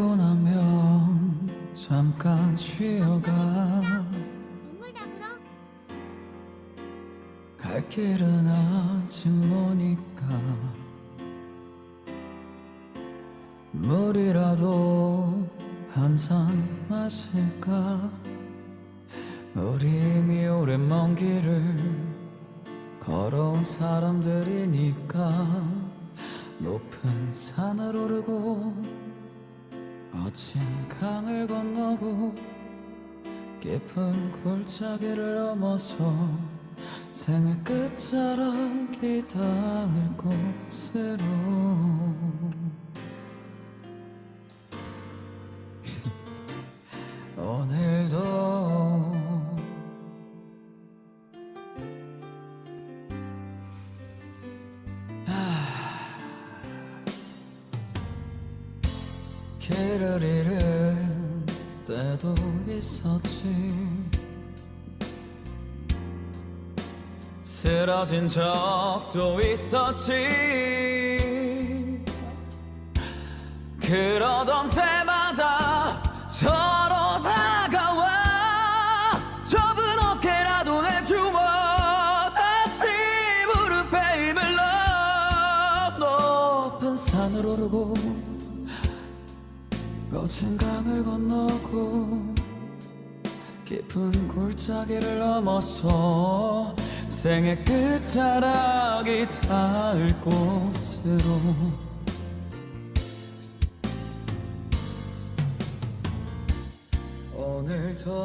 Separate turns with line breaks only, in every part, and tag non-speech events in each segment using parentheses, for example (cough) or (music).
고 나면 잠깐 쉬어가.
눈물 담으러
갈 길은 아직 머니까. 물이라도 한 잔 마실까? 우리 이미 오랜 먼 길을 걸어온 사람들이니까 높은 산을 오르고 거친 강을 건너고 깊은 골짜기를 넘어서 생을 끝자락이 닿을 곳으로. (laughs) 오늘 길을 잃은 때도 있었지. 쓰러진 적도 있었지. 그러던 때마다 서로 다가와 좁은 어깨라도 내주어 다시 무릎에 힘을 넣어 높은 산을 오르고 거친 강을 건너고 깊은 골짜기를 넘어서 생의 끝자락이 닿을 곳으로. 오늘도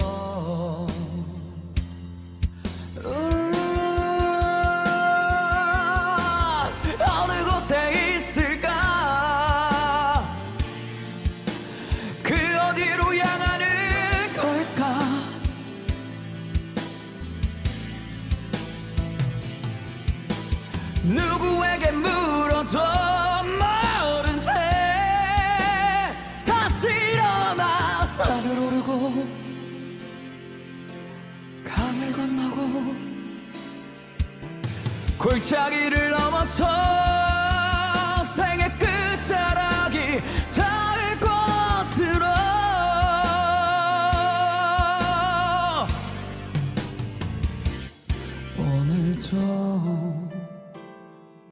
어디로 향하는 걸까? 누구에게 물어도 모른 채 다시 일어나 산을 오르고 강을 건너고 골짜기를 넘어서 오늘도